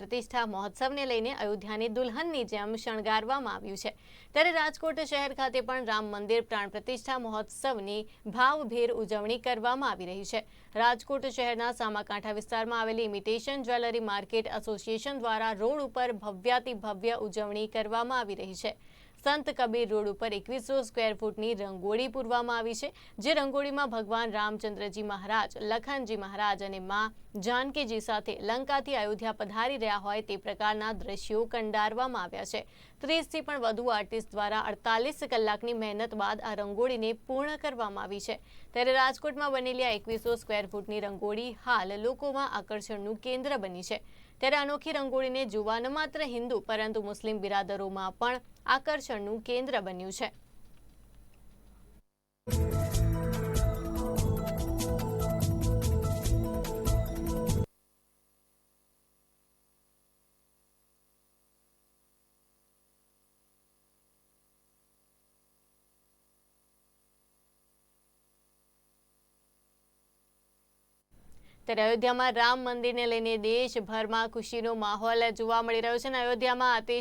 પ્રતિષ્ઠા મહોત્સવને લઈને અયોધ્યાની દુલ્હનની જેમ શણગારવામાં આવ્યું છે. ત્યારે રાજકોટ શહેર ખાતે પણ રામ મંદિર પ્રાણ પ્રતિષ્ઠા મહોત્સવની ભાવભેર ઉજવણી કરવામાં આવી રહી છે. રાજકોટ શહેરના સામાકાંઠા વિસ્તારમાં આવેલી ઇમિટેશન જ્વેલરી માર્કેટ એસોસિએશન દ્વારા રોડ ઉપર ભવ્યાતિ ભવ્ય ઉજવણી કરવામાં આવી રહી છે. સંત કબીર રોડ ઉપર એકવીસો સ્ક્વેર ફૂટની રંગોળી પૂરવામાં આવી છે, જે રંગોળીમાં ભગવાન રામચંદ્રજી મહારાજ, લખનજી મહારાજ અને માં જાનકીજી સાથે લંકાથી અયોધ્યા પધારી રહ્યા હોય તે પ્રકારના દ્રશ્યો કંડારવામાં આવ્યા છે. ત્રીસથી પણ વધુ આર્ટિસ્ટ દ્વારા અડતાલીસ કલાકની મહેનત બાદ આ રંગોળીને પૂર્ણ કરવામાં આવી છે. ત્યારે રાજકોટમાં બનેલી આ એકવીસો સ્ક્વેર ફૂટની રંગોળી હાલ લોકોમાં આકર્ષણનું કેન્દ્ર બની છે. ત્યારે અનોખી રંગોળીને જોવા ન માત્ર હિન્દુ પરંતુ મુસ્લિમ બિરાદરોમાં પણ આકર્ષણનું કેન્દ્ર બન્યું છે. ત્યારે અયોધ્યામાં રામ મંદિરને લઈને દેશભરમાં ખુશીનો માહોલ જોવા મળી રહ્યો છે અને અયોધ્યામાં આતિશ